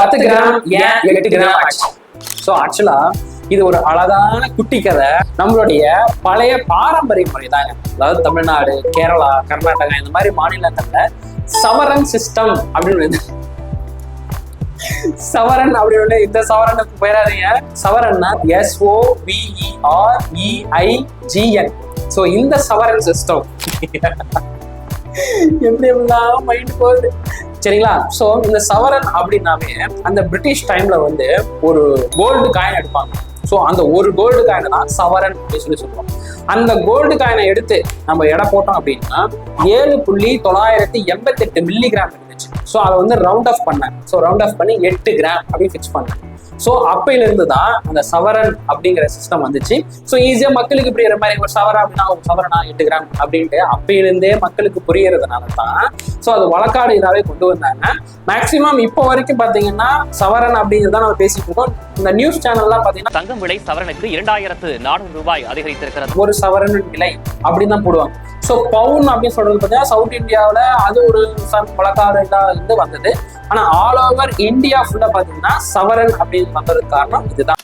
பத்து கிராம் ஏன் எட்டு கிராம் ஆச்சு? ஸோ ஆக்சுவலா இது ஒரு அழகான குட்டி கதை. நம்மளுடைய பழைய பாரம்பரிய முறை தாங்க அதாவது தமிழ்நாடு கேரளா கர்நாடகா இந்த மாதிரி மாநிலங்கள்ல சவரன் சிஸ்டம் அப்படின்னு சவரன் அப்படி ஒண்ணு. இந்த சவரனுக்கு போயிடாதீங்க சவரன்னா S O V E R E I G N so இந்த சவரன் சிஸ்டம் எப்படி எப்படிலாம் மைண்ட் போகுது. சரிங்களா? ஸோ இந்த சவரன் அப்படின்னாவே அந்த பிரிட்டிஷ் டைம்ல வந்து ஒரு கோல்டு காயின் எடுப்பாங்க. ஸோ அந்த ஒரு கோல்டு காயினை தான் சவரன் அப்படின்னு சொல்லி சொல்லுவோம் அந்த கோல்டு காயினை எடுத்து நம்ம எடை போட்டோம் அப்படின்னா ஏழு புள்ளி தொள்ளாயிரத்தி எண்பத்தெட்டு மில்லிகிராம் இருந்துச்சு. ஸோ அதை வந்து ரவுண்ட் ஆஃப் பண்ணேன். ஸோ ரவுண்ட் ஆஃப் பண்ணி எட்டு கிராம் அப்படின்னு ஃபிக்ஸ் பண்ணேன். ஸோ அப்பையிலிருந்து தான் அந்த சவரன் அப்படிங்கிற சிஸ்டம் வந்துச்சு. ஸோ ஈஸியாக மக்களுக்கு புரியுற மாதிரி ஒரு சவரன் அப்படின்னா ஒரு சவரனா எட்டு கிராம் அப்படின்ட்டு அப்பையிலிருந்தே மக்களுக்கு புரியறதுனால தான் ஸோ அது வழக்காடு இதாவே கொண்டு வந்தாங்க. மேக்சிமம் இப்போ வரைக்கும் பார்த்தீங்கன்னா சவரன் அப்படிங்கிறத நம்ம பேசிட்டு இருக்கோம். இந்த நியூஸ் சேனல்லாம் பார்த்தீங்கன்னா தங்கம் விலை சவரனுக்கு இரண்டாயிரத்து நானூறு ரூபாய் அதிகரித்திருக்கிறது. ஒரு சவரன் விலை அப்படின்னு தான் போடுவாங்க. ஸோ பவுன் அப்படின்னு சொல்றது பார்த்தீங்கன்னா சவுத் இந்தியாவில் அது ஒரு சம் இதாக இருந்து வந்தது. ஆனால் ஆல் ஓவர் இந்தியா ஃபுல்லாக பார்த்தீங்கன்னா சவரன் அப்படின்னு வந்ததுக்கு காரணம் இதுதான்.